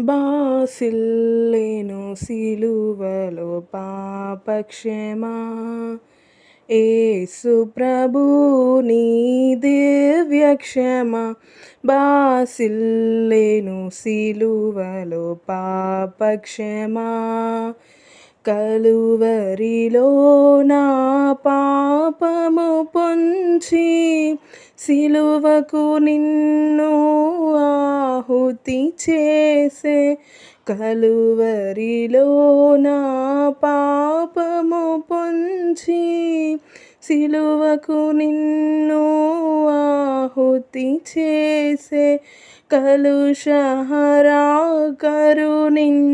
బాసిల్లేను సిలువలో పాపక్షమా. ఏసు ప్రభు నీ దివ్యక్షమ. బాసిల్లేను సిలువలో పాపక్షమా. కలువరిలో నా పాపము పొంచి సిలువకు నిన్ను ఆహుతి చేసే కలువరిలో నా పాపము పొంచి సిలువకు నిన్ను ఆహుతి చేసే కలుషహరా కరుణించితివి.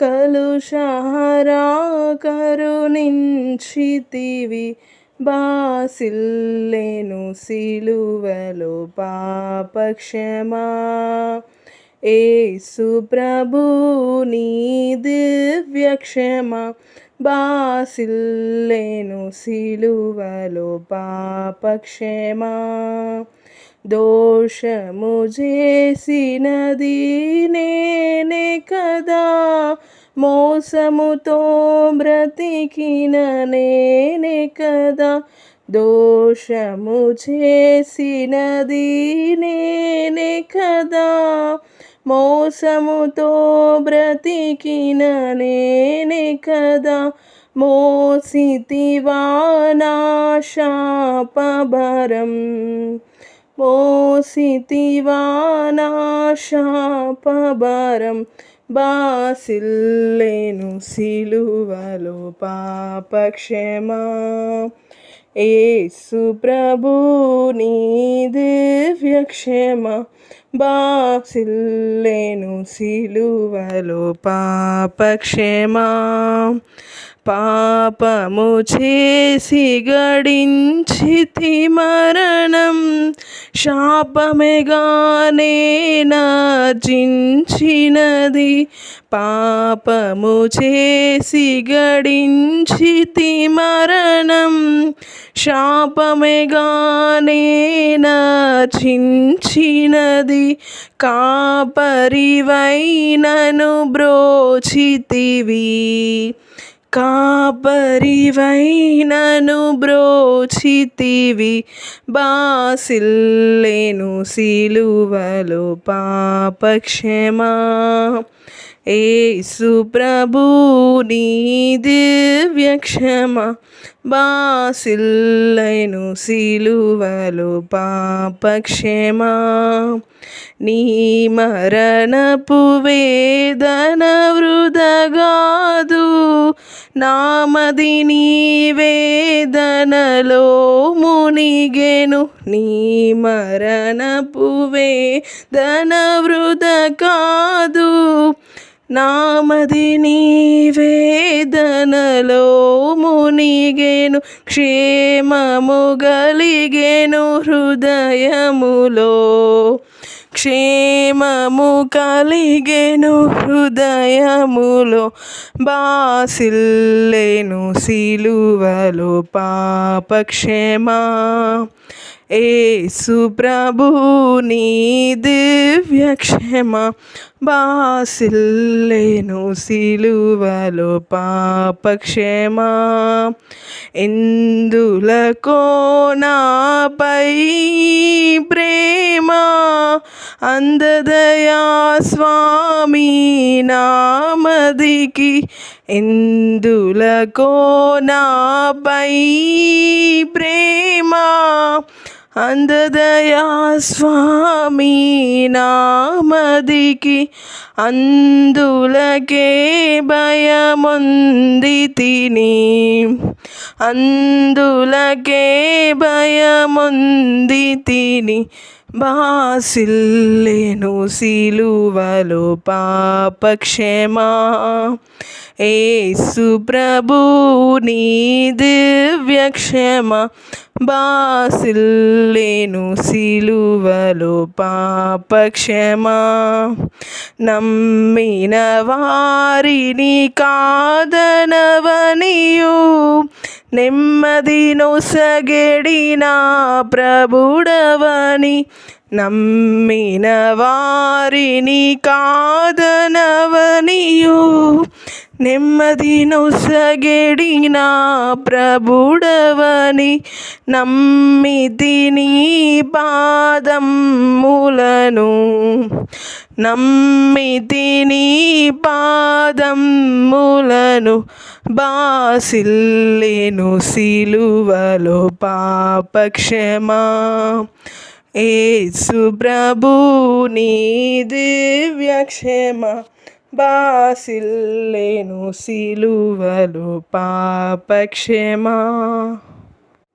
కలుషహరా కరుణించితివి. బాసిల్లేను సిలువలో పాపక్షమా. ఏసు ప్రభు నీ దివ్యక్షమ. బాసిల్లేను సిలువలో పాపక్షమా. దోషము చేసినది నేనే కదా. మోసముతో బ్రతికిన నేనే కదా. దోషము చేసినది నేనే కదా. మోసముతో బ్రతికిన నేనే కదా. మోసితివా నా శాపభరం మోసితివా నా శాపభరం బాసిల్లేను సిలువలో పాపక్షమా. ఏసు ప్రభు నీ దివ్యక్షమ బాసిల్లేను సిలువలో పాపక్షమా. పాపము చేసి గడించితి మరణం శాపమేగానే చించినది? పాపము చేసి గడించితి మరణం. శాపమేగానే నార్జించినది కాపరివైనను బ్రోచితివి. కాపరివైనను బ్రోచితివి బాసిల్లేను సిలువలో పాపక్షమా. ఏ సుప్రభు నీ దివ్యక్షమ బాసిల్లైను సిలువలు పాపక్షమా. నీ మరణపు వేదన వృదగాదు నామది నీ వేదనలో మునిగెను. నీ మరణపు వేదన వృద కాదు నామది నీవేదనలో మునిగేను క్షేమము గలిగేను హృదయములో. క్షేమము కలిగేను హృదయములో. బాసిల్లేను సిలువలో పాపక్షేమా. ఏసు నీ దివ్యక్షమ బాసిల్లేను సిలువలో పాపక్షమ. ఎందులకో నాపై ప్రేమ అందదయా స్వామి నామదికి. ఎందులకో నాపై ప్రేమ అందదయా స్వామి నామదికి అందులకే భయముంది తిని. అందులకే భయముంది తిని. బాసిల్లేను సిలువలో పాపక్షమా. ఏసుప్రభు నీ దివ్యక్షమ బాసిల్లేను సిలువలో పాపక్షమ. నమ్మిన వారిని కాదనవనియు నెమ్మది నొసగెడిన ప్రభుడవని నమ్మిన వారిని కాదనవనియు. నెమ్మది నొసగెడిన ప్రభుడవని నమ్మితిని పాదములను నమ్మితి నీ పాదములను బాసిల్లేను సిలువలో పాపక్షమా. ఏ ప్రభు నీ దివ్యక్షమ. బాసిల్లేను సిలువలో పాపక్షమా.